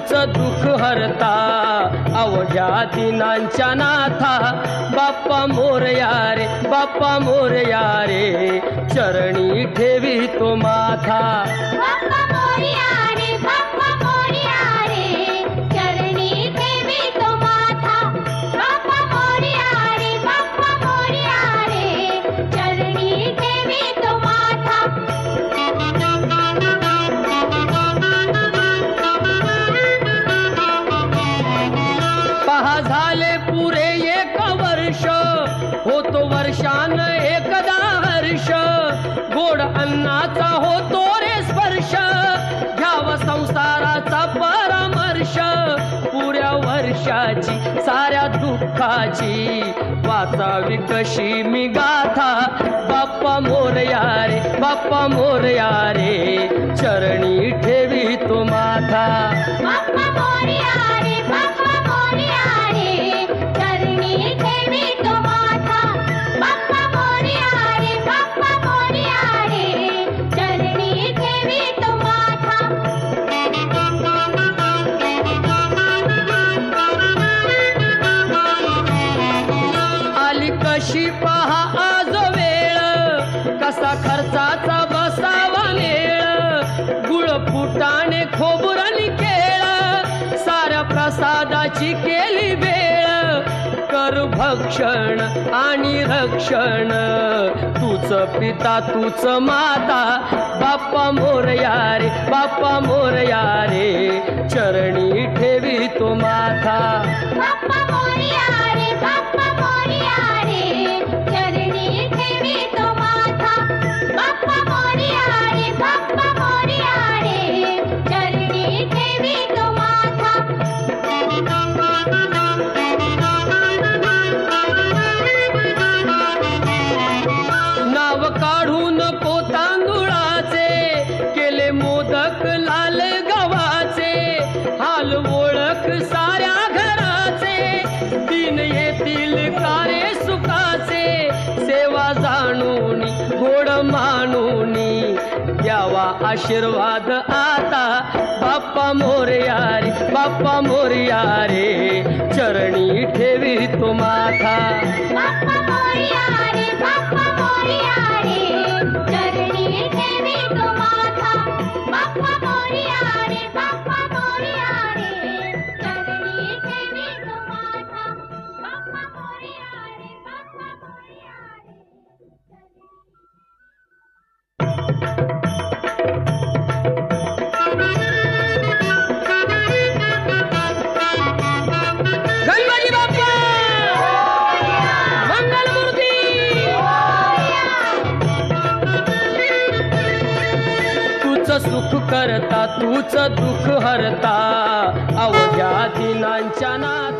तूच दुःख हरता. अवघ्या दिनांच्या नाथा बाप्पा मोरया रे बाप्पा मोरया रे चरणी ठेवी तो माथा. शान एकदा हर्ष. गोड अन्नाचा होतो रे स्पर्श. घ्यावा संसाराचा परामर्श. पुऱ्या वर्षाची साऱ्या दुःखाची वाचा विकशी मी गाथा. बाप्पा मोरया रे बाप्पा मोरया रे चरणी ठेवी तो माथा. बाप्पा मोरया रे भक्षण आणि रक्षण. तूच पिता तूच माता बाप्पा मोरया रे बाप्पा मोरया रे चरणी ठेवी तो माथा. बाप्पा मोरया रे बाप्पा मोरया रे चरणी ठेवी तो आशीर्वाद आता बाप्पा मोरया रे बाप्पा मोरया रे चरणी ठेवी तो माथा. बाप्पा मोरया रे बाप्पा मोरया सुख करता तूच दुःख हरता. अवघ्या दिनांच्या नात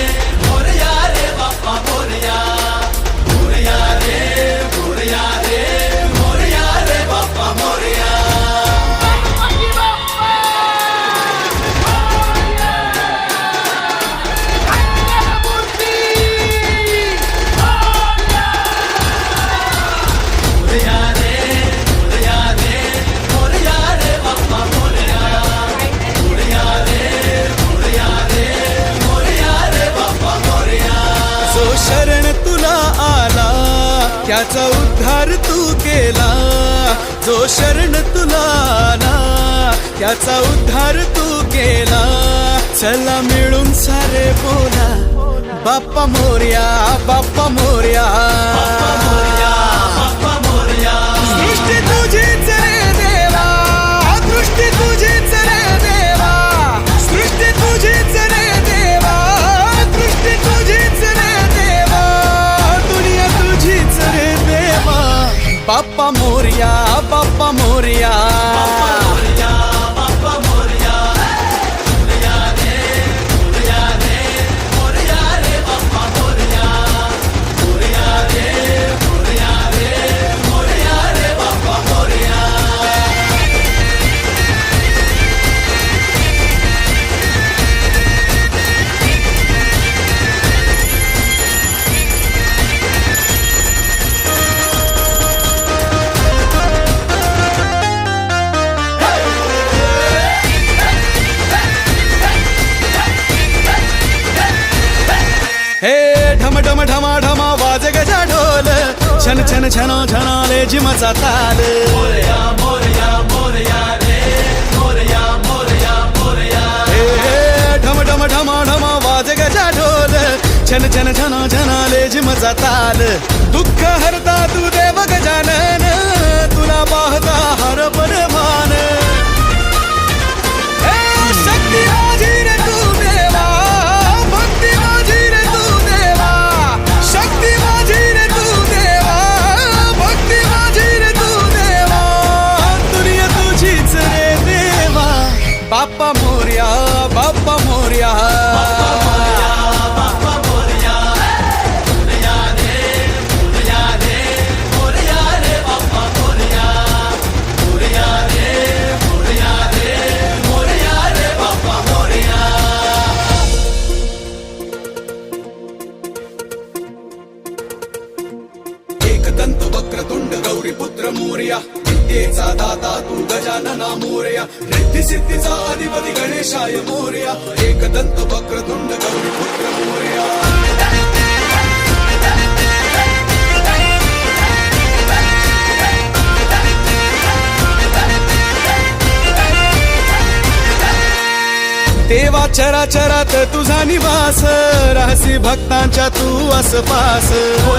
त्याचा उद्धार तू केला जो शरण तुला आला त्याचा उद्धार तू केला. चला मिळून सारे बोला बाप्पा मोर्या बाप्पा मोर्या. सृष्टी तुझीच रे देवा बाप्पा मोरया बाप्पा मोरया छनाले जिमचा ताल. हे, हे, ढम ढम ढमा ढमा वाज गजा ढोल. छन छन छनो छनाले जिमचा ताल. दुःख हरता तू देव गजानन. तुला पाहता हर भान बाप्पा मोर्या बाप्पा मोर्या. एकदंत वक्रतुंड गौरी पुत्र मोर्या. विद्येचा दाता तू गजानना मोर्या. रिद्धी सिद्धीचा अधिपती गणेशाय मोर्या. एक एकदंत वक्रतुंड गौरी पुत्र मोर्या. देवा चराचरात तुझा निवास. राहसी भक्तांच्या तू असपास सुख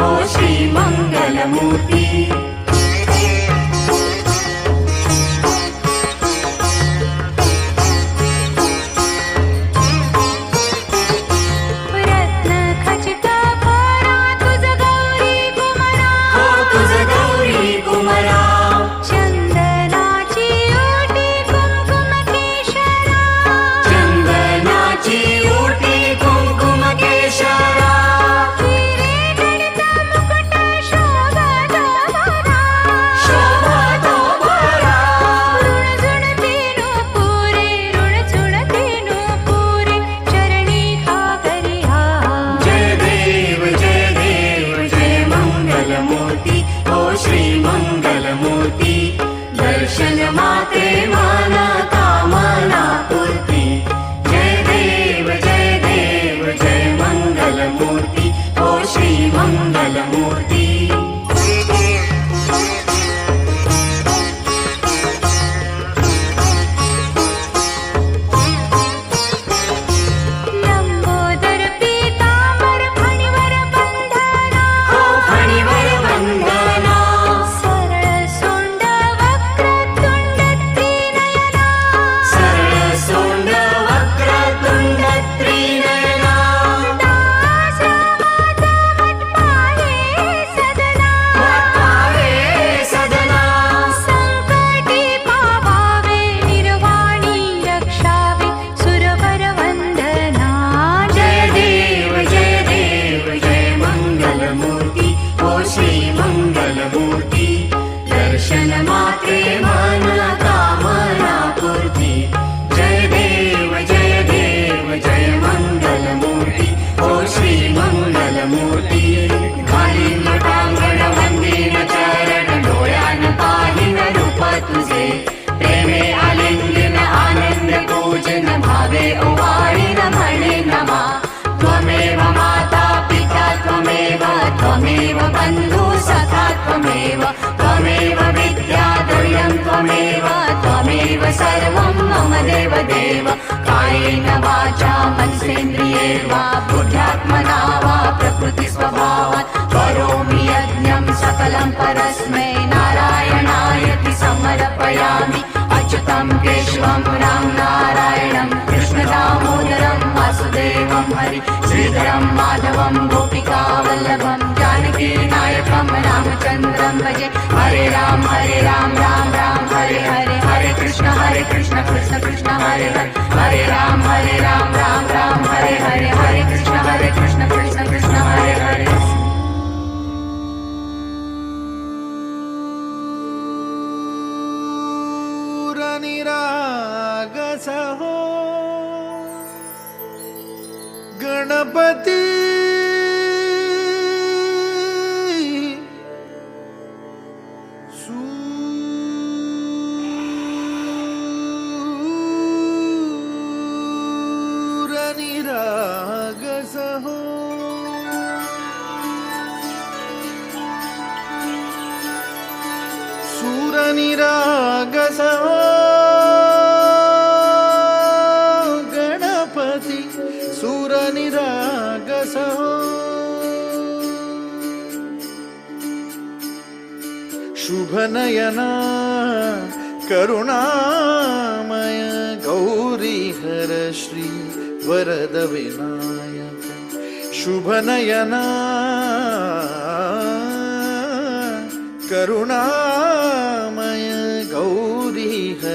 ఓ శ్రీ మంగళమూర్తి त्वमेव विद्या धैर्यं त्वमेव त्वमेव सर्वं मम देव देव कायेन वाचा मनसेन्द्रिये वा बुद्ध्यात्मना वा प्रकृतिस्वभावात्। करोमि यज्ञं सकलं परस्मै नारायणायति समर्पयामि। अच्युतं केशवं राम नारायणं कृष्णदामोदरं वासुदेवं हरि श्रीधरं माधवं गोपिकावल्लभम् जानकीनायकं रामचन्द्रं भजे हरे राम हरे राम राम राम हरे हरे। हरे कृष्ण हरे कृष्ण कृष्ण कृष्ण हरे हरे। हरे राम हरे सूरनिरागस हो गणपती सूरनिरागस शुभनयना करुणामय गौरी हर श्री वरद विनायक। शुभनयना करुणा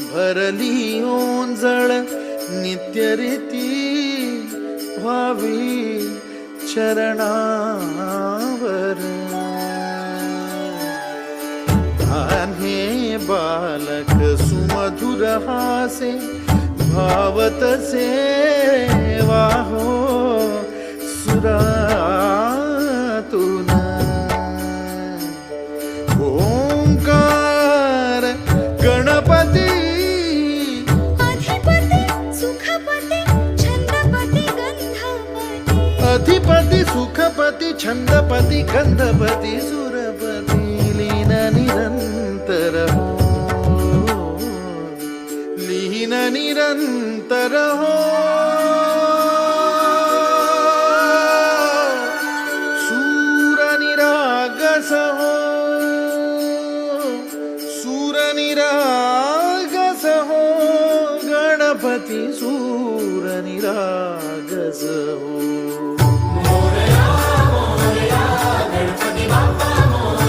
भरली ओंजळ नित्यरीती व्हावी चरणावर. हे बालक सुमधुर हासे भावतसे वाहो सुरातुन अधिपती सुखपती छंदपती गंधपती सुरपती लीन निरंतर हो लीन निरंतर हो सूर निरागस हो सूर amor.